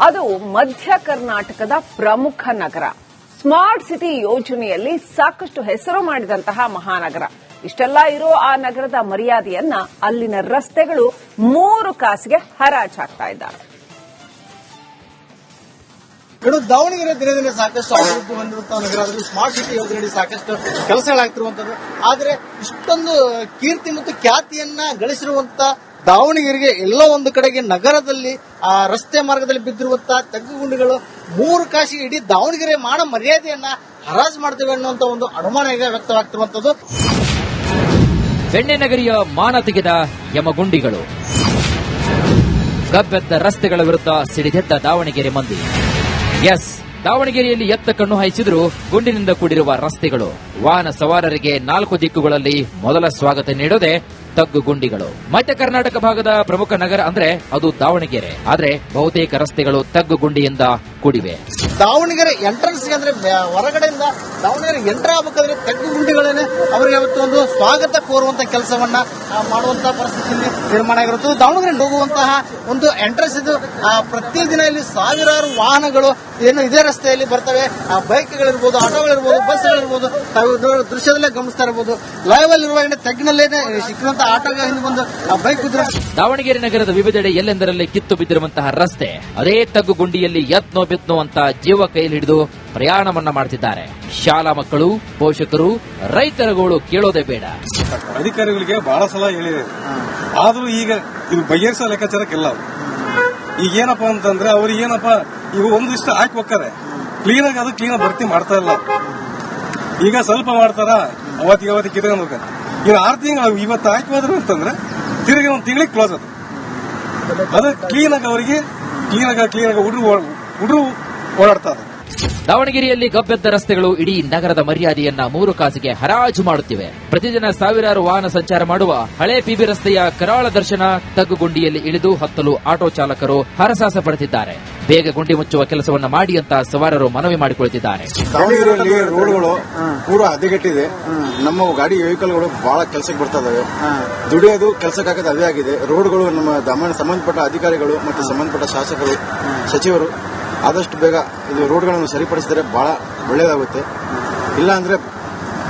ಅದು ಮಧ್ಯ ಕರ್ನಾಟಕದ ಪ್ರಮುಖ ನಗರ. ಸ್ಮಾರ್ಟ್ ಸಿಟಿ ಯೋಜನೆಯಲ್ಲಿ ಸಾಕಷ್ಟು ಹೆಸರು ಮಾಡಿದಂತಹ ಮಹಾನಗರ. ಇಷ್ಟೆಲ್ಲ ಇರೋ ಆ ನಗರದ ಮರ್ಯಾದೆಯನ್ನ ಅಲ್ಲಿನ ರಸ್ತೆಗಳು ಮೂರು ಕಾಸಿಗೆ ಹರಾಜಾಗ್ತಾ ಇದ್ದಾರೆ. ಇನ್ನು ದಾವಣಗೆರೆ ದಿನದಿಂದ ದಿನ ಸಾಕಷ್ಟು ಅಭಿವೃದ್ಧಿ ಹೊಂದಿರುವಂತಹ ನಗರ ಸ್ಮಾರ್ಟ್ ಸಿಟಿ ಯೋಜನೆಯಲ್ಲಿ ಸಾಕಷ್ಟು ಕೆಲಸಗಳಾಗ್ತಿರುವಂತದ್ದು ಆದ್ರೆ ಇಷ್ಟೊಂದು ಕೀರ್ತಿ ಮತ್ತು ಖ್ಯಾತಿಯನ್ನ ಗಳಿಸಿರುವಂತ ದಾವಣಗೆರೆಗೆ ಎಲ್ಲ ಒಂದು ಕಡೆಗೆ ನಗರದಲ್ಲಿ, ಆ ರಸ್ತೆ ಮಾರ್ಗದಲ್ಲಿ ಬಿದ್ದಿರುವಂತಹ ತಗ್ಗುಗುಂಡಿಗಳು ಮೂರು ಕಾಶಿ ಇಡೀ ದಾವಣಗೆರೆ ಮಾನ ಮರ್ಯಾದೆಯನ್ನ ಹರಾಜು ಮಾಡ್ತೇವೆ ಅನ್ನುವಂತ ಒಂದು ಅನುಮಾನ ಈಗ ವ್ಯಕ್ತವಾಗ್ತಿರುವಂತದ್ದು. ಬೆಣ್ಣೆ ನಗರಿಯ ಮಾನ ತೆಗೆದ ಯಮಗುಂಡಿಗಳು. ಗಬ್ಬೆದ್ದ ರಸ್ತೆಗಳ ವಿರುದ್ಧ ಸಿಡಿದೆದ್ದ ದಾವಣಗೆರೆ ಮಂದಿ. ಎಸ್, ದಾವಣಗೆರೆಯಲ್ಲಿ ಎತ್ತ ಕಣ್ಣು ಹಾಯಿಸಿದ್ರು ಗುಂಡಿನಿಂದ ಕೂಡಿರುವ ರಸ್ತೆಗಳು. ವಾಹನ ಸವಾರರಿಗೆ ನಾಲ್ಕು ದಿಕ್ಕುಗಳಲ್ಲಿ ಮೊದಲ ಸ್ವಾಗತ ನೀಡೋದೇ ತಗ್ಗು ಗುಂಡಿಗಳು ಮಧ್ಯ ಕರ್ನಾಟಕ ಭಾಗದ ಪ್ರಮುಖ ನಗರ ಅಂದ್ರೆ ಅದು ದಾವಣಗೆರೆ. ಆದ್ರೆ ಬಹುತೇಕ ರಸ್ತೆಗಳು ತಗ್ಗು ಗುಂಡಿಯಿಂದ ಕೂಡಿವೆ. ದಾವಣಗೆರೆ ಎಂಟ್ರೆನ್ಸ್ ಅಂದ್ರೆ ಹೊರಗಡೆಯಿಂದ ದಾವಣಗೆರೆ ಎಂಟ್ರ್ ಆಗಬೇಕಾದ್ರೆ ತಗ್ಗು ಗುಂಡಿಗಳೇನೆ ಅವರಿಗೆ ಅವತ್ತು ಒಂದು ಸ್ವಾಗತ ಕೋರುವಂತ ಕೆಲಸವನ್ನ ಮಾಡುವಂಥ ಮಾಡುವಂತ ಪರಿಸ್ಥಿತಿ ನಿರ್ಮಾಣ ಆಗಿರುತ್ತದೆ. ದಾವಣಗೆರೆ ಹೋಗುವಂತಹ ಒಂದು ಎಂಟ್ರೆನ್ಸ್ ಇದು. ಪ್ರತಿದಿನ ಇಲ್ಲಿ ಸಾವಿರಾರು ವಾಹನಗಳು ಏನು ಇದೇ ರಸ್ತೆಯಲ್ಲಿ ಬರ್ತವೆ. ಆ, ಬೈಕ್ಗಳಿರ್ಬೋದು ಆಟೋಗಳಿರ್ಬೋದು ಬಸ್ಗಳಿರ್ಬೋದು ದೃಶ್ಯದಲ್ಲೇ ಗಮನಿಸ್ತಾ ಇರ್ಬೋದು. ಲೈವ್ ಅಲ್ಲಿ ಇರುವ ತಗ್ಗಿನಲ್ಲೇನೆ ಸಿಕ್ಕಿರುವಂತಹ ಆಟೋಗಳ ಹಿಂದೆ ಬಂದು ಆ ಬೈಕ್ ದಾವಣಗೆರೆ ನಗರದ ವಿವಿಧೆಡೆ ಎಲ್ಲೆಂದರಲ್ಲಿ ಕಿತ್ತು ಬಿದ್ದಿರುವಂತಹ ರಸ್ತೆ ಅದೇ ತಗ್ಗು ಗುಂಡಿಯಲ್ಲಿ ಯತ್ನೋ ಬಿತ್ನೋ ಅಂತ ಜೀವ ಕೈಯಲ್ಲಿ ಹಿಡಿದು ಪ್ರಯಾಣವನ್ನ ಮಾಡ್ತಿದ್ದಾರೆ. ಶಾಲಾ ಮಕ್ಕಳು, ಪೋಷಕರು, ರೈತರುಗಳು ಕೇಳೋದೇ ಬೇಡ. ಅಧಿಕಾರಿಗಳಿಗೆ ಬಹಳ ಸಲ ಹೇಳಿದೆ. ಆದ್ರೂ ಈಗ ಬಗೆಹರಿಸೋ ಲೆಕ್ಕಾಚಾರಕ್ಕಿಲ್ಲ. ಈಗ ಏನಪ್ಪಾ ಅಂತಂದ್ರೆ ಅವ್ರಿಗೆ ಏನಪ್ಪ ಈಗ ಒಂದಿಷ್ಟು ಹಾಕಿ ಹೋಗ್ತಾರೆ. ಕ್ಲೀನ್ ಆಗಿ ಅದು ಕ್ಲೀನ್ ಭರ್ತಿ ಮಾಡ್ತಾ ಇಲ್ಲ ಈಗ ಸ್ವಲ್ಪ ಮಾಡ್ತಾರ, ಅವತ್ತಿಗೆ ಅವತ್ತಿಗೆ ಕಿತ್ಕೊಂಡು ಹೋಗ್ತಾರೆ. ಇನ್ನು ಆರು ತಿಂಗಳು ಇವತ್ತು ಹಾಕಿ ಅಂತಂದ್ರೆ ತಿರುಗಿ ಒಂದು ತಿಂಗಳಿಗೆ ಕ್ಲೋಸ್ ಅದು. ಅದು ಕ್ಲೀನ್ ಆಗಿ ಅವರಿಗೆ ಕ್ಲೀನ್ ಆಗ ಕ್ಲೀನ್ ಆಗಿ ಹುಡುಗರು ಹುಡುಗರು ಓಡಾಡ್ತಾರೆ ದಾವಣಗೆರೆಯಲ್ಲಿ ಗಬ್ಬೆದ್ದ ರಸ್ತೆಗಳು ಇಡೀ ನಗರದ ಮರ್ಯಾದೆಯನ್ನ ಮೂರು ಕಾಸಿಗೆ ಹರಾಜು ಮಾಡುತ್ತಿವೆ. ಪ್ರತಿದಿನ ಸಾವಿರಾರು ವಾಹನ ಸಂಚಾರ ಮಾಡುವ ಹಳೆ ಪಿಬಿ ರಸ್ತೆಯ ಕರಾಳ ದರ್ಶನ ತಗ್ಗುಗುಂಡಿಯಲ್ಲಿ ಇಳಿದು ಹತ್ತಲು ಆಟೋ ಚಾಲಕರು ಹರಸಾಸ ಪಡೆದಿದ್ದಾರೆ ಬೇಗ ಗುಂಡಿ ಮುಚ್ಚುವ ಕೆಲಸವನ್ನ ಮಾಡಿ ಅಂತ ಸವಾರರು ಮನವಿ ಮಾಡಿಕೊಳ್ಳುತ್ತಿದ್ದಾರೆ. ದಾವಣಗೆರೆಯಲ್ಲಿ ರೋಡ್ಗಳು ಪೂರಾ ಹದಗೆಟ್ಟಿದೆ. ನಮ್ಮ ಗಾಡಿ ವೆಹಿಕಲ್ಗಳು ಬಹಳ ಕೆಲಸಕ್ಕೆ ಬರ್ತಾ ಇದಾವೆ ದುಡಿಯೋದು ಹಾಕೋದು ಅದೇ ಆಗಿದೆ. ರೋಡ್ಗಳು ನಮ್ಮ ಸಂಬಂಧಪಟ್ಟ ಅಧಿಕಾರಿಗಳು ಮತ್ತು ಸಂಬಂಧಪಟ್ಟ ಶಾಸಕರು ಸಚಿವರು ಆದಷ್ಟು ಬೇಗ ಇದು ರೋಡ್ಗಳನ್ನು ಸರಿಪಡಿಸಿದರೆ ಬಹಳ ಒಳ್ಳೆಯದಾಗುತ್ತೆ. ಇಲ್ಲ ಭಾಳ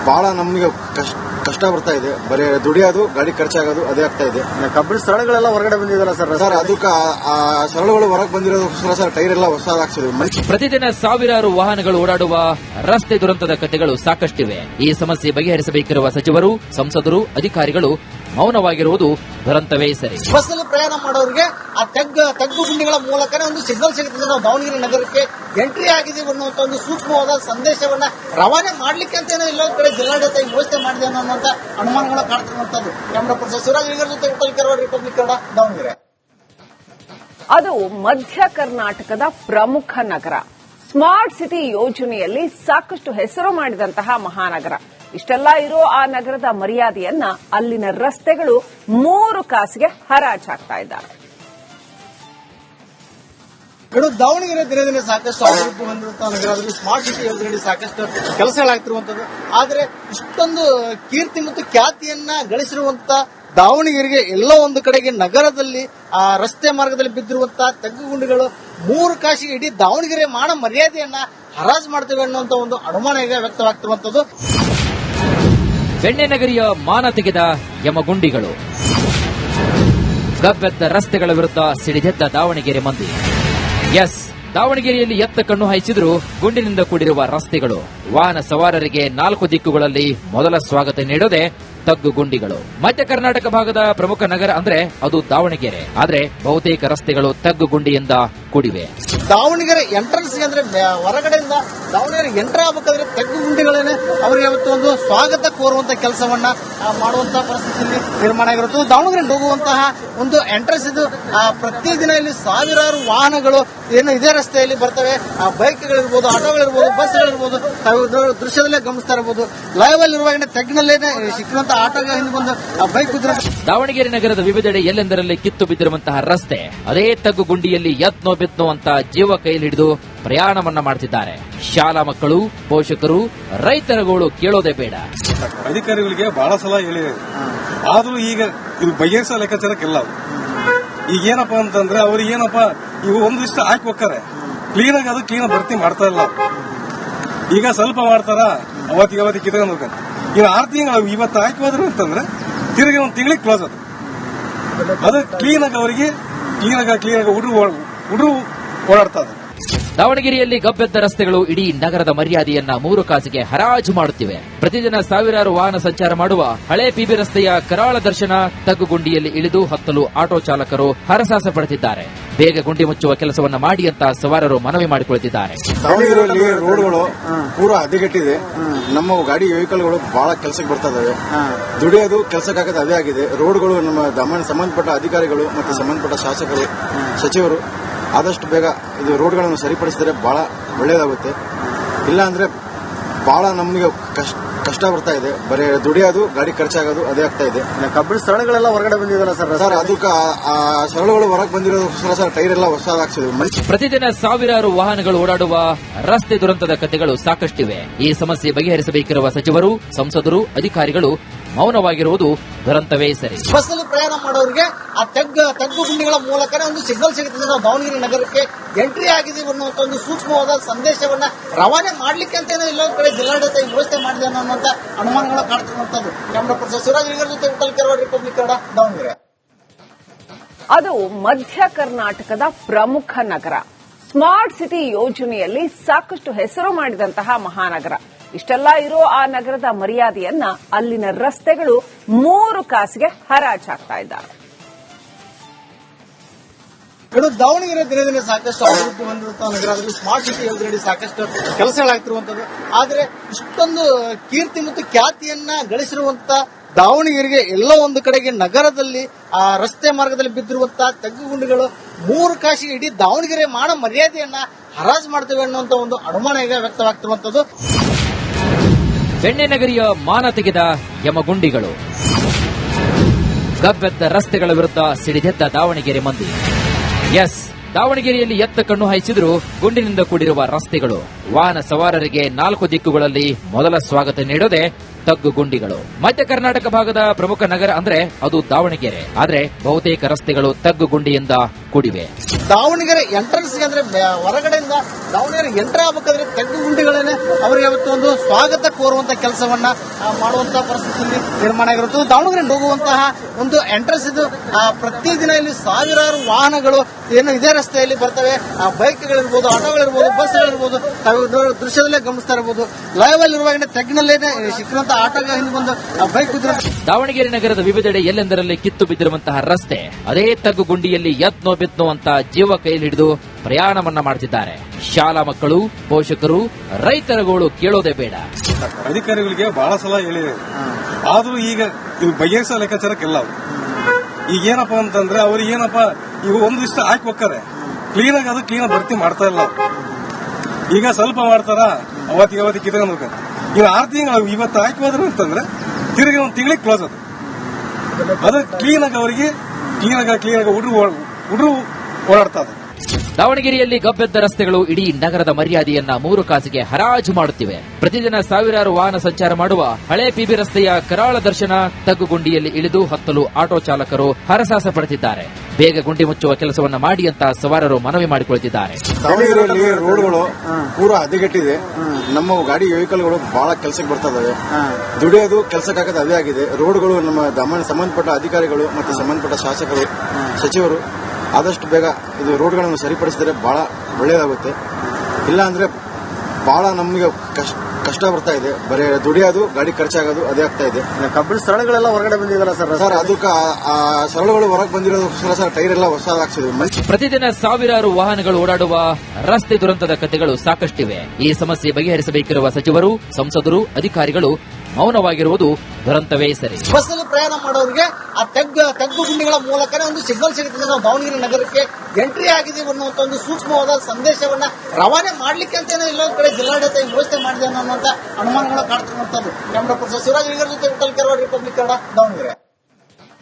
ಬಹಳ ನಮಗೆ ಕಷ್ಟ ಕಷ್ಟ ಬರ್ತಾ ಇದೆ. ಬರೀ ದುಡಿಯೋದು ಗಾಡಿ ಖರ್ಚಾಗೋದು ಅದೇ ಆಗ್ತಾ ಇದೆ. ಕಬ್ಬಿಣ ಸ್ಥಳಗಳೆಲ್ಲ ಹೊರಗಡೆ ಬಂದಿದಲ್ಲ ಸರ್ ಸರ್ ಅದಕ್ಕೆ ಆ- ಆ ಸರಳುಗಳು ಹೊರಗೆ ಬಂದಿರೋದಕ್ಕೋಸ್ಕರ ಸರ್ ಟೈರ್ ಎಲ್ಲ ಹೊಸದಾಗ್ಸಿದ್ವಿ ಪ್ರತಿದಿನ ಸಾವಿರಾರು ವಾಹನಗಳು ಓಡಾಡುವ ರಸ್ತೆ ದುರಂತದ ಕಥೆಗಳು ಸಾಕಷ್ಟಿವೆ. ಈ ಸಮಸ್ಯೆ ಬಗೆಹರಿಸಬೇಕಿರುವ ಸಚಿವರು ಸಂಸದರು ಅಧಿಕಾರಿಗಳು ಮೌನವಾಗಿರುವುದು ದುರಂತವೇ ಸರಿ. ಬಸ್ಸಲ್ಲಿ ಪ್ರಯಾಣ ಮಾಡೋರಿಗೆ ಆ ತಗ್ಗ ತಗ್ಗು ಗುಂಡಿಗಳ ಮೂಲಕನೇ ಒಂದು ಸಿಗ್ನಲ್ ಸಿಗುತ್ತದೆ ನಾವು ದಾವಣಗೆರೆ ನಗರಕ್ಕೆ ಎಂಟ್ರಿ ಆಗಿದ್ದೀವಿ ಅನ್ನುವಂತ ಒಂದು ಸೂಕ್ಷ್ಮವಾದ ಸಂದೇಶವನ್ನ ರವಾನೆ ಮಾಡ್ಲಿಕ್ಕೆ ಅಂತೇನೋ ಇಲ್ಲೊಂದ್ ಕಡೆ ಜಿಲ್ಲಾಡಳಿತ ಈ ವ್ಯವಸ್ಥೆ ಮಾಡಿದೆ ಅನ್ನುವಂತ ಅನುಮಾನಗಳ ಕಾಡ್ತಿರುವಂತದ್ದು ಕ್ಯಾಮ್ರಾ ಪರ್ಸನ್ ಶಿವರಾಜ್ ಇದರ ಜೊತೆ ರಿಪಬ್ಲಿಕ್ ಕನ್ನಡ ದಾವಣಗೆರೆ. ಅದು ಮಧ್ಯ ಕರ್ನಾಟಕದ ಪ್ರಮುಖ ನಗರ. ಸ್ಮಾರ್ಟ್ ಸಿಟಿ ಯೋಜನೆಯಲ್ಲಿ ಸಾಕಷ್ಟು ಹೆಸರು ಮಾಡಿದಂತಹ ಮಹಾನಗರ. ಇಷ್ಟೆಲ್ಲ ಇರೋ ಆ ನಗರದ ಮರ್ಯಾದೆಯನ್ನ ಅಲ್ಲಿನ ರಸ್ತೆಗಳು ಮೂರು ಕಾಸಿಗೆ ಹರಾಜಾಗ್ತಾ ಇದ್ದಾರೆ. ಇನ್ನು ದಾವಣಗೆರೆ ದಿನದಿಂದ ದಿನ ಸಾಕಷ್ಟು ಅಭಿವೃದ್ಧಿ ಹೊಂದಿರುವಂತಹ ನಗರದಲ್ಲಿ ಸ್ಮಾರ್ಟ್ ಸಿಟಿ ಯೋಜನೆಯಲ್ಲಿ ಸಾಕಷ್ಟು ಕೆಲಸಗಳಾಗ್ತಿರುವಂತದ್ದು ಆದ್ರೆ ಇಷ್ಟೊಂದು ಕೀರ್ತಿ ಮತ್ತು ಖ್ಯಾತಿಯನ್ನ ಗಳಿಸಿರುವಂತ ದಾವಣಗೆರೆಗೆ ಎಲ್ಲ ಒಂದು ಕಡೆಗೆ ನಗರದಲ್ಲಿ, ಆ ರಸ್ತೆ ಮಾರ್ಗದಲ್ಲಿ ಬಿದ್ದಿರುವಂತಹ ತಗ್ಗುಗುಂಡಿಗಳು ಮೂರು ಕಾಸಿಗೆ ಇಡೀ ದಾವಣಗೆರೆ ಮಾನ ಮರ್ಯಾದೆಯನ್ನ ಹರಾಜು ಮಾಡ್ತೇವೆ ಅನ್ನುವಂತ ಒಂದು ಅನುಮಾನ ಇದೆ ವ್ಯಕ್ತವಾಗ್ತಿರುವಂತದ್ದು ಬೆಣ್ಣೆ ನಗರಿಯ ಮಾನ ತೆಗೆದ ಯಮಗುಂಡಿಗಳು. ಗಬ್ಬೆದ್ದ ರಸ್ತೆಗಳ ವಿರುದ್ಧ ಸಿಡಿದೆದ್ದ ದಾವಣಗೆರೆ ಮಂದಿ. ಎಸ್, ದಾವಣಗೆರೆಯಲ್ಲಿ ಎತ್ತ ಕಣ್ಣು ಹಾಯಿಸಿದ್ರು ಗುಂಡಿನಿಂದ ಕೂಡಿರುವ ರಸ್ತೆಗಳು. ವಾಹನ ಸವಾರರಿಗೆ ನಾಲ್ಕು ದಿಕ್ಕುಗಳಲ್ಲಿ ಮೊದಲ ಸ್ವಾಗತ ನೀಡೋದೆ ತಗ್ಗು ಗುಂಡಿಗಳು. ಮಧ್ಯ ಕರ್ನಾಟಕ ಭಾಗದ ಪ್ರಮುಖ ನಗರ ಅಂದ್ರೆ ಅದು ದಾವಣಗೆರೆ. ಆದ್ರೆ ಬಹುತೇಕ ರಸ್ತೆಗಳು ತಗ್ಗು ಗುಂಡಿಯಿಂದ ಕೂಡಿವೆ. ದಾವಣಗೆರೆ ಎಂಟ್ರೆನ್ಸ್ ಅಂದ್ರೆ ಹೊರಗಡೆಯಿಂದ ದಾವಣಗೆರೆ ಎಂಟರ್ ಆಗ್ಬೇಕಾದ್ರೆ ತಗ್ಗು ಗುಂಡಿಗಳೇನೆ ಅವರಿಗೆ ಅವತ್ತು ಒಂದು ಸ್ವಾಗತ ಕೋರುವಂತ ಕೆಲಸವನ್ನ ಆ, ಪರಿಸ್ಥಿತಿಯಲ್ಲಿ ಪರಿಸ್ಥಿತಿ ನಿರ್ಮಾಣ ಆಗಿರುತ್ತೆ ದಾವಣಗೆರೆ ಹೋಗುವಂತಹ ಒಂದು ಎಂಟ್ರೆನ್ಸ್ ಇದು ಪ್ರತಿ ದಿನ ಇಲ್ಲಿ ಸಾವಿರಾರು ವಾಹನಗಳು ಏನು ಇದೇ ರಸ್ತೆಯಲ್ಲಿ ಬರ್ತವೆ. ಆ, ಬೈಕ್ಗಳಿರ್ಬೋದು ಆಟೋಗಳಿರ್ಬೋದು ಬಸ್ಗಳಿರ್ಬೋದು ದೃಶ್ಯದಲ್ಲೇ ಗಮನಿಸ್ತಾ ಇರಬಹುದು. ಲೈವ್ ಅಲ್ಲಿ ಇರುವಾಗ ತೆಗ್ನಲ್ಲೇನೆ ಸಿಕ್ಕಿರುವಂತ ಆಟೋಗಳ ಹಿಂದೆ ಬಂದು ಆ ಬೈಕ್ ದಾವಣಗೆರೆ ನಗರದ ವಿವಿಧೆಡೆ ಎಲ್ಲೆಂದರಲ್ಲಿ ಕಿತ್ತು ಬಿದ್ದಿರುವಂತಹ ರಸ್ತೆ. ಅದೇ ತಗ್ಗು ಗುಂಡಿಯಲ್ಲಿ ಯತ್ನೋ ಅಂತ ಜೀವ ಕೈಯಲ್ಲಿ ಹಿಡಿದು ಪ್ರಯಾಣವನ್ನ ಮಾಡ್ತಿದ್ದಾರೆ. ಶಾಲಾ ಮಕ್ಕಳು, ಪೋಷಕರು ರೈತರುಗಳು ಕೇಳೋದೇ ಬೇಡ. ಅಧಿಕಾರಿಗಳಿಗೆ ಬಹಳ ಸಲ ಹೇಳಿದೆ ಆದ್ರೂ ಈಗ ಬಗೆಹರಿಸೋ ಲೆಕ್ಕಾಚಾರಕ್ಕಿಲ್ಲ. ಈಗ ಏನಪ್ಪಾ ಅಂತಂದ್ರೆ ಅವ್ರಿಗೆ ಏನಪ್ಪ ಈಗ ಒಂದಿಷ್ಟು ಹಾಕಿ ಹೋಗ್ತಾರೆ ಕ್ಲೀನ್ ಆಗಿ ಅದು ಕ್ಲೀನ್ ಭರ್ತಿ ಮಾಡ್ತಾ ಇಲ್ಲ. ಈಗ ಸ್ವಲ್ಪ ಮಾಡ್ತಾರ, ಅವತ್ತಿಗೆ ಅವತ್ತಿಗೆ ಕಿತ್ಕೊಂಡು ಹೋಗ್ತಾರೆ. ಇನ್ನು ಆರು ತಿಂಗಳು ಇವತ್ತು ಹಾಕಿ ಹೋದ್ರು ಅಂತಂದ್ರೆ ತಿರುಗಿ ಒಂದು ತಿಂಗಳಿಗೆ ಕ್ಲೋಸ್ ಅದು. ಅದು ಕ್ಲೀನ್ ಆಗಿ ಅವರಿಗೆ ಕ್ಲೀನ್ ಆಗಿ ಕ್ಲೀನ್ ಆಗಿ ಹುಡುಗರು ಹುಡುಗರು ಓಡಾಡ್ತಾ ಇದ್ದಾರೆ. ದಾವಣಗೆರೆಯಲ್ಲಿ ಗಬ್ಬೆದ್ದ ರಸ್ತೆಗಳು ಇಡೀ ನಗರದ ಮರ್ಯಾದೆಯನ್ನ ಮೂರು ಕಾಸಿಗೆ ಹರಾಜು ಮಾಡುತ್ತಿವೆ. ಪ್ರತಿದಿನ ಸಾವಿರಾರು ವಾಹನ ಸಂಚಾರ ಮಾಡುವ ಹಳೆ ಪಿಬಿ ರಸ್ತೆಯ ಕರಾಳ ದರ್ಶನ ತಗ್ಗುಗುಂಡಿಯಲ್ಲಿ ಇಳಿದು ಹತ್ತಲು ಆಟೋ ಚಾಲಕರು ಹರಸಾಸ ಪಡೆದಿದ್ದಾರೆ ಬೇಗ ಗುಂಡಿ ಮುಚ್ಚುವ ಕೆಲಸವನ್ನ ಮಾಡಿ ಅಂತ ಸವಾರರು ಮನವಿ ಮಾಡಿಕೊಳ್ಳುತ್ತಿದ್ದಾರೆ. ದಾವಣಗೆರೆಯಲ್ಲಿ ರೋಡ್ಗಳು ಪೂರಾ ಹದಗೆಟ್ಟಿದೆ. ನಮ್ಮ ಗಾಡಿ ವೆಹಿಕಲ್ಗಳು ಬಹಳ ಕೆಲಸಕ್ಕೆ ಬರ್ತಾ ಇದಾವೆ. ದುಡಿಯೋದು ಕೆಲಸಕ್ಕಾಗದ ಅದೇ ಆಗಿದೆ. ರೋಡ್ಗಳು ನಮ್ಮ ಸಂಬಂಧಪಟ್ಟ ಅಧಿಕಾರಿಗಳು ಮತ್ತು ಸಂಬಂಧಪಟ್ಟ ಶಾಸಕರು ಸಚಿವರು ಆದಷ್ಟು ಬೇಗ ಇದು ರೋಡ್ಗಳನ್ನು ಸರಿಪಡಿಸಿದರೆ ಬಹಳ ಒಳ್ಳೆಯದಾಗುತ್ತೆ. ಇಲ್ಲಾಂದರೆ ಭಾಳ ಬಹಳ ನಮಗೆ ಕಷ್ಟ ಕಷ್ಟ ಬರ್ತಾ ಇದೆ. ಬರೀ ದುಡಿಯೋದು ಗಾಡಿ ಖರ್ಚಾಗೋದು ಅದೇ ಆಗ್ತಾ ಇದೆ. ಕಬ್ಬಿಣ ಸ್ಥಳಗಳೆಲ್ಲ ಹೊರಗಡೆ ಬಂದಿದಲ್ಲ ಸರ್ ಸರ್ ಅದಕ್ಕೆ ಆ ಸರಳುಗಳು ಹೊರಗೆ ಬಂದಿರೋದಕ್ಕೋಸ್ಕರ ಸರ್ ಟೈರ್ ಎಲ್ಲ ಹೊಸದಾಗ್ಸಿದ್ವಿ ಮನುಷ್ಯ ಪ್ರತಿದಿನ ಸಾವಿರಾರು ವಾಹನಗಳು ಓಡಾಡುವ ರಸ್ತೆ ದುರಂತದ ಕಥೆಗಳು ಸಾಕಷ್ಟಿವೆ. ಈ ಸಮಸ್ಯೆ ಬಗೆಹರಿಸಬೇಕಿರುವ ಸಚಿವರು ಸಂಸದರು ಅಧಿಕಾರಿಗಳು ಮೌನವಾಗಿರುವುದು ದುರಂತವೇ ಸರಿ. ಬಸ್ ಅಲ್ಲಿ ಪ್ರಯಾಣ ಮಾಡೋರಿಗೆ ಆ ತಗ್ಗ ತಗ್ಗು ಗುಂಡಿಗಳ ಮೂಲಕನೇ ಒಂದು ಸಿಗ್ನಲ್ ಸಿಗುತ್ತೆ. ನಾವು ದಾವಣಗೆರೆ ನಗರಕ್ಕೆ ಎಂಟ್ರಿ ಆಗಿದೀವಿ ಅನ್ನುವಂತ ಒಂದು ಸೂಕ್ಷ್ಮವಾದ ಸಂದೇಶವನ್ನ ರವಾನೆ ಮಾಡ್ಲಿಕ್ಕೆ ಅಂತೇನೋ ಇಲ್ಲೊಂದ್ ಕಡೆ ಜಿಲ್ಲಾಡಳಿತ ಈ ವ್ಯವಸ್ಥೆ ಮಾಡಿದೆ ಅನ್ನೋಂಥ ಅನುಮಾನಗಳು ಕಾಡ್ತಿರುವಂತದ್ದು ಕ್ಯಾಮ್ರಾ ಪರ್ಸನ್ ಶಿವರಾಜ್ ಈಗರ ಜೊತೆ ರಿಪಬ್ಲಿಕ್ ಕನ್ನಡ ದಾವಣಗೆರೆ. ಅದು ಮಧ್ಯ ಕರ್ನಾಟಕದ ಪ್ರಮುಖ ನಗರ. ಸ್ಮಾರ್ಟ್ ಸಿಟಿ ಯೋಜನೆಯಲ್ಲಿ ಸಾಕಷ್ಟು ಹೆಸರು ಮಾಡಿದಂತಹ ಮಹಾನಗರ. ಇಷ್ಟೆಲ್ಲ ಇರೋ ಆ ನಗರದ ಮರ್ಯಾದೆಯನ್ನ ಅಲ್ಲಿನ ರಸ್ತೆಗಳು ಮೂರು ಕಾಸಿಗೆ ಹರಾಜ್ ಹಾಕ್ತಾ ಇದ್ದಾರೆ. ದಾವಣಗೆರೆ ದಿನ ದಿನ ಸಾಕಷ್ಟು ಅಭಿವೃದ್ಧಿ ಹೊಂದಿರುವಂತಹ ನಗರ ಸ್ಮಾರ್ಟ್ ಸಿಟಿ ಯೋಜನೆಯಲ್ಲಿ ಸಾಕಷ್ಟು ಕೆಲಸಗಳಾಗ್ತಿರುವಂತದ್ದು ಆದ್ರೆ ಇಷ್ಟೊಂದು ಕೀರ್ತಿ ಮತ್ತು ಖ್ಯಾತಿಯನ್ನ ಗಳಿಸಿರುವಂತ ದಾವಣಗೆರೆಗೆ ಎಲ್ಲ ಒಂದು ಕಡೆಗೆ ನಗರದಲ್ಲಿ, ಆ ರಸ್ತೆ ಮಾರ್ಗದಲ್ಲಿ ಬಿದ್ದಿರುವಂತಹ ತಗ್ಗುಗುಂಡಿಗಳು ಮೂರು ಕಾಶಿಗೆ ಇಡೀ ದಾವಣಗೆರೆ ಮಾಡ ಮರ್ಯಾದೆಯನ್ನ ಹರಾಜು ಮಾಡ್ತೇವೆ ಅನ್ನುವಂತ ಒಂದು ಅನುಮಾನ ಈಗ ವ್ಯಕ್ತವಾಗ್ತಿರುವಂತದ್ದು. ಬೆಣ್ಣೆ ನಗರಿಯ ಮಾನ ತೆಗೆದ ಯಮಗುಂಡಿಗಳು. ಗಬ್ಬೆದ್ದ ರಸ್ತೆಗಳ ವಿರುದ್ಧ ಸಿಡಿದೆದ್ದ ದಾವಣಗೆರೆ ಮಂದಿ. ಎಸ್, ದಾವಣಗೆರೆಯಲ್ಲಿ ಎತ್ತ ಕಣ್ಣು ಹಾಯಿಸಿದ್ರು ಗುಂಡಿನಿಂದ ಕೂಡಿರುವ ರಸ್ತೆಗಳು. ವಾಹನ ಸವಾರರಿಗೆ ನಾಲ್ಕು ದಿಕ್ಕುಗಳಲ್ಲಿ ಮೊದಲ ಸ್ವಾಗತ ನೀಡೋದೆ ತಗ್ಗು ಗುಂಡಿಗಳು ಮಧ್ಯ ಕರ್ನಾಟಕ ಭಾಗದ ಪ್ರಮುಖ ನಗರ ಅಂದ್ರೆ ಅದು ದಾವಣಗೆರೆ. ಆದ್ರೆ ಬಹುತೇಕ ರಸ್ತೆಗಳು ತಗ್ಗು ಗುಂಡಿಯಿಂದ ಕೂಡಿವೆ. ದಾವಣಗೆರೆ ಎಂಟ್ರೆನ್ಸ್ ಅಂದ್ರೆ ಹೊರಗಡೆಯಿಂದ ದಾವಣಗೆರೆ ಎಂಟ್ರ್ ಆಗ್ಬೇಕಾದ್ರೆ ತಗ್ಗು ಗುಂಡಿಗಳೇನೆ ಅವರಿಗೆ ಅವತ್ತು ಒಂದು ಸ್ವಾಗತ ಕೋರುವಂತ ಕೆಲಸವನ್ನ ಮಾಡುವಂತಹ ಮಾಡುವಂತ ಪರಿಸ್ಥಿತಿ ನಿರ್ಮಾಣ ಆಗಿರುತ್ತದೆ. ದಾವಣಗೆರೆ ಹೋಗುವಂತಹ ಒಂದು ಎಂಟ್ರೆನ್ಸ್ ಇದು ಪ್ರತಿದಿನ ಇಲ್ಲಿ ಸಾವಿರಾರು ವಾಹನಗಳು ಏನು ಇದೇ ರಸ್ತೆಯಲ್ಲಿ ಬರ್ತವೆ. ಆ, ಬೈಕ್ಗಳಿರ್ಬೋದು ಆಟೋಗಳಿರ್ಬೋದು ಬಸ್ಗಳಿರ್ಬೋದು ದೃಶ್ಯದಲ್ಲೇ ಗಮನಿಸ್ತಾ ಇರಬಹುದು ಲೈವ್ ಅಲ್ಲಿ ಇರುವಾಗ ತೆಗ್ನಲ್ಲೇನೆ ಸಿಕ್ಕಿರುವಂತ ಆಟೋಗಳ ಹಿಂದೆ ಬಂದು ಆ ಬೈಕ್ ದಾವಣಗೆರೆ ನಗರದ ವಿವಿಧೆಡೆ ಎಲ್ಲೆಂದರಲ್ಲಿ ಕಿತ್ತು ಬಿದ್ದಿರುವಂತಹ ರಸ್ತೆ ಅದೇ ತಗ್ಗು ಗುಂಡಿಯಲ್ಲಿ ಯತ್ನೋ ಬಿತ್ನೋ ಅಂತ ಜೀವ ಕೈಯಲ್ಲಿ ಹಿಡಿದು ಪ್ರಯಾಣವನ್ನ ಮಾಡ್ತಿದ್ದಾರೆ. ಶಾಲಾ ಮಕ್ಕಳು ಪೋಷಕರು ರೈತರುಗಳು ಕೇಳೋದೇ ಬೇಡ. ಅಧಿಕಾರಿಗಳಿಗೆ ಬಹಳ ಸಲ ಹೇಳಿದೆ. ಆದ್ರೂ ಈಗ ಬಗೆಹರಿಸೋ ಲೆಕ್ಕಾಚಾರಕ್ಕೆಲ್ಲ. ಈಗ ಏನಪ್ಪ ಅಂತಂದ್ರೆ ಅವ್ರಿಗೆ ಏನಪ್ಪ ಈಗ ಒಂದಿಷ್ಟು ಹಾಕಿ ಹೋಗ್ತಾರೆ ಕ್ಲೀನ್ ಆಗಿ ಅದು ಕ್ಲೀನ್ ಭರ್ತಿ ಮಾಡ್ತಾ ಇಲ್ಲ ಈಗ ಸ್ವಲ್ಪ ಮಾಡ್ತಾರ, ಅವತ್ತಿಗೆ ಅವತ್ತಿಗೆ ಕಿತ್ಕೊಂಡು ಈಗ ಆರು ತಿಂಗಳು ಇವತ್ತು ಹಾಕಿ ಹೋದ್ರು ಅಂತಂದ್ರೆ ತಿರುಗಿ ಒಂದು ತಿಂಗಳಿಗೆ ಕ್ಲೋಸ್ ಅದು. ಅದು ಕ್ಲೀನ್ ಆಗಿ ಅವರಿಗೆ ಕ್ಲೀನ್ ಆಗ ಕ್ಲೀನ್ ಆಗಿ ಹುಡುಗರು ಹುಡುಗರು ಓಡಾಡ್ತಾ ಇದ್ದಾರೆ ದಾವಣಗೆರೆಯಲ್ಲಿ ಗಬ್ಬೆದ್ದ ರಸ್ತೆಗಳು ಇಡೀ ನಗರದ ಮರ್ಯಾದೆಯನ್ನ ಮೂರು ಕಾಸಿಗೆ ಹರಾಜು ಮಾಡುತ್ತಿವೆ. ಪ್ರತಿದಿನ ಸಾವಿರಾರು ವಾಹನ ಸಂಚಾರ ಮಾಡುವ ಹಳೆ ಪಿಬಿ ರಸ್ತೆಯ ಕರಾಳ ದರ್ಶನ ತಗ್ಗುಗುಂಡಿಯಲ್ಲಿ ಇಳಿದು ಹತ್ತಲು ಆಟೋ ಚಾಲಕರು ಹರಸಾಸ ಪಡೆದಿದ್ದಾರೆ ಬೇಗ ಗುಂಡಿ ಮುಚ್ಚುವ ಕೆಲಸವನ್ನ ಮಾಡಿ ಅಂತ ಸವಾರರು ಮನವಿ ಮಾಡಿಕೊಳ್ಳುತ್ತಿದ್ದಾರೆ. ದಾವಣಗೆರೆಯಲ್ಲಿ ರೋಡ್ಗಳು ಪೂರಾ ಹದಗೆಟ್ಟಿದೆ. ನಮ್ಮ ಗಾಡಿ ವೆಹಿಕಲ್ಗಳು ಬಹಳ ಕೆಲಸಕ್ಕೆ ಬರ್ತಾ ಇದಾವೆ ದುಡಿಯೋದು ಕೆಲಸಕ್ಕಾಗದ ಅದೇ ಆಗಿದೆ. ರೋಡ್ಗಳು ನಮ್ಮ ಸಂಬಂಧಪಟ್ಟ ಅಧಿಕಾರಿಗಳು ಮತ್ತು ಸಂಬಂಧಪಟ್ಟ ಶಾಸಕರು ಸಚಿವರು ಆದಷ್ಟು ಬೇಗ ಇದು ರೋಡ್ಗಳನ್ನು ಸರಿಪಡಿಸಿದರೆ ಬಹಳ ಒಳ್ಳೆಯದಾಗುತ್ತೆ. ಇಲ್ಲ ಭಾಳ ಬಹಳ ನಮಗೆ ಕಷ್ಟ ಕಷ್ಟ ಬರ್ತಾ ಇದೆ. ಬರೀ ದುಡಿಯೋದು ಗಾಡಿ ಖರ್ಚಾಗೋದು ಅದೇ ಆಗ್ತಾ ಇದೆ. ಕಬ್ಬಿಣ ಸ್ಥಳಗಳೆಲ್ಲ ಹೊರಗಡೆ ಬಂದಿದಲ್ಲ ಸರ್ ಸರ್ ಅದಕ್ಕೆ ಸರಳುಗಳು ಹೊರಗೆ ಬಂದಿರೋದು ಸರ್ ಟೈರ್ ಎಲ್ಲ ಹೊಸ ಹಾಕ್ಸಿದ್ವಿ ಪ್ರತಿದಿನ ಸಾವಿರಾರು ವಾಹನಗಳು ಓಡಾಡುವ ರಸ್ತೆ ದುರಂತದ ಕಥೆಗಳು ಸಾಕಷ್ಟಿವೆ. ಈ ಸಮಸ್ಯೆ ಬಗೆಹರಿಸಬೇಕಿರುವ ಸಚಿವರು ಸಂಸದರು ಅಧಿಕಾರಿಗಳು ಮೌನವಾಗಿರುವುದು ದುರಂತವೇ ಸರಿ. ಬಸ್ ಅಲ್ಲಿ ಪ್ರಯಾಣ ಮಾಡೋರಿಗೆ ಆ ತಗ್ಗು ತಗ್ಗು ಗುಂಡಿಗಳ ಮೂಲಕನೇ ಒಂದು ಸಿಗ್ನಲ್ ಸಿಗುತ್ತೆ ನಾವು ದಾವಣಗೆರೆ ನಗರಕ್ಕೆ ಎಂಟ್ರಿ ಆಗಿದೀವಿ ಅನ್ನುವಂತ ಒಂದು ಸೂಕ್ಷ್ಮವಾದ ಸಂದೇಶವನ್ನ ರವಾನೆ ಮಾಡ್ಲಿಕ್ಕೆ ಅಂತೇನೋ ಇಲ್ಲೊಂದು ಕಡೆ ಜಿಲ್ಲಾಡಳಿತ ವ್ಯವಸ್ಥೆ ಮಾಡಿದೆ ಅನ್ನುವಂತ ಅನುಮಾನಗಳು ಕಾಡ್ತಿರುವಂತದ್ದು ಕ್ಯಾಮ್ರಾ ಪರ್ಸನ್ ಶಿವರಾಜ್ ಜೊತೆ ವಿಠಲ್ ಕೆರವಾಡ್ ರಿಪಬ್ಲಿಕ್ ಕನ್ನಡ ದಾವಣಗೆರೆ.